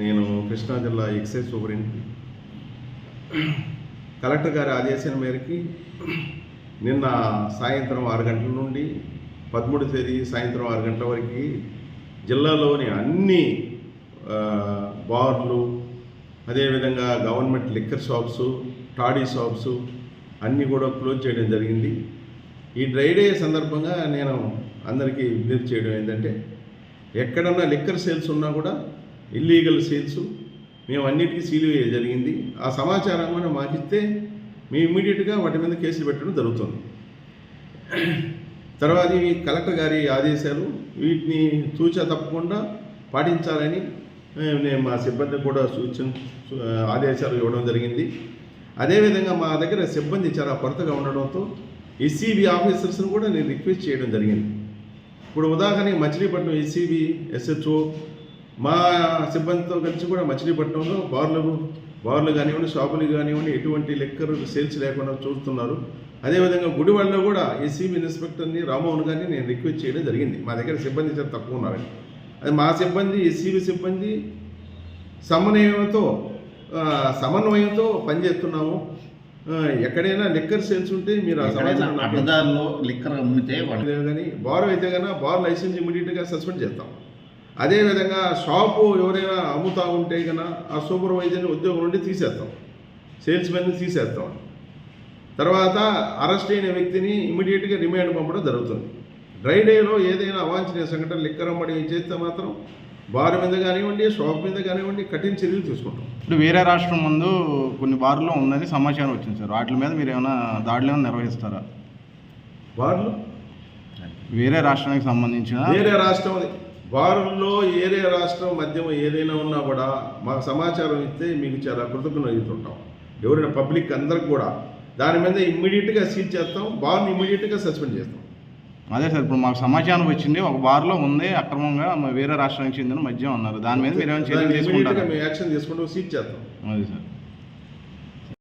నేను కృష్ణా జిల్లా excise superintendent. Collector గారి ఆదేశాల మేరకి నిన్న సాయంత్రం ఆరు గంటల నుండి పదమూడు తేదీ సాయంత్రం ఆరు గంటల వరకు జిల్లాలోని అన్ని బార్లు అదేవిధంగా government liquor shops toddy shops అన్నీ కూడా క్లోజ్ చేయడం జరిగింది. ఈ డ్రై డే సందర్భంగా నేను అందరికీ విజ్ఞప్తి చేయడం ఏంటంటే ఎక్కడన్నా లిక్కర్ సేల్స్ ఉన్నా కూడా ఇల్లీగల్ సేల్స్ మేము అన్నిటికీ సీలు వేయడం జరిగింది. ఆ సమాచారం కూడా మాకు మేము ఇమ్మీడియట్గా వాటి మీద కేసులు పెట్టడం జరుగుతుంది. తర్వాత ఈ కలెక్టర్ గారి ఆదేశాలు వీటిని తూచా తప్పకుండా పాటించాలని నేను మా సిబ్బందికి కూడా సూచన ఆదేశాలు ఇవ్వడం జరిగింది. అదేవిధంగా మా దగ్గర సిబ్బంది చాలా కొరతగా ఉండడంతో ఎస్సీబీ ఆఫీసర్స్ని కూడా నేను రిక్వెస్ట్ చేయడం జరిగింది. ఇప్పుడు ఉదాహరణకి మచిలీపట్నం ఎస్సీబీ ఎస్హెచ్ఓ మా సిబ్బందితో కలిసి కూడా మచిలీపట్నంలో బార్లు బార్లు కానివ్వండి షాపులు కానివ్వండి ఎటువంటి లెక్కర్ సేల్స్ లేకుండా చూస్తున్నారు. అదేవిధంగా గుడివాడలో కూడా ఎస్సీబీ ఇన్స్పెక్టర్ని రామ్మోహన్ గారిని నేను రిక్వెస్ట్ చేయడం జరిగింది. మా దగ్గర సిబ్బంది చాలా తక్కువ ఉన్నారని అది మా సిబ్బంది ఎస్సీబీ సిబ్బంది సమన్వయంతో సమన్వయంతో పనిచేస్తున్నాము. ఎక్కడైనా లెక్కర్ సేల్స్ ఉంటే మీరు ఆ సమాచారం లిక్కర్ అమ్మితే కానీ బార్ అయితే కన్నా బార్ లైసెన్స్ ఇమీడియట్గా సస్పెండ్ చేస్తాం. అదేవిధంగా షాపు ఎవరైనా అమ్ముతా ఉంటే కన్నా ఆ సూపర్వైజర్ని ఉద్యోగం నుండి తీసేస్తాం. సేల్స్ మెన్ని తీసేస్తాం. తర్వాత అరెస్ట్ అయిన వ్యక్తిని ఇమీడియట్గా రిమాండ్ పంపడం జరుగుతుంది. డ్రై డేలో ఏదైనా అవాంఛనీయ సంఘటన లిక్కర్ అమ్మడి చేస్తే మాత్రం బార్ మీద కానివ్వండి షాప్ మీద కానివ్వండి కఠిన చర్యలు తీసుకుంటాం. ఇప్పుడు వేరే రాష్ట్రం ముందు కొన్ని బార్లో ఉందని సమాచారం వచ్చింది సార్. వాటి మీద మీరు ఏమైనా దాడులు ఏమైనా నిర్వహిస్తారా? బార్లు? వేరే రాష్ట్రానికి సంబంధించిన వేరే రాష్ట్రం బారుల్లో ఏరే రాష్ట్రం మద్యం ఏదైనా ఉన్నా కూడా మాకు సమాచారం ఇస్తే మీకు చాలా కృతజ్ఞత అవుతుంటాం ఎవరైనా పబ్లిక్ అందరికి కూడా దాని మీద ఇమ్మీడియట్గా సీజ్ చేస్తాం బార్ని ఇమ్మీడియట్గా సస్పెండ్ చేస్తాం. అదే సార్ ఇప్పుడు మాకు సమాచారం వచ్చింది ఒక బార్లో ఉంది అక్రమంగా మ- వేరే రాష్ట్రానికి చెందిన మద్యం అన్నారు. దాని మీద మీరు యాక్షన్ తీసుకుంటూ సీజ్ చేస్తాం. అదే సార్.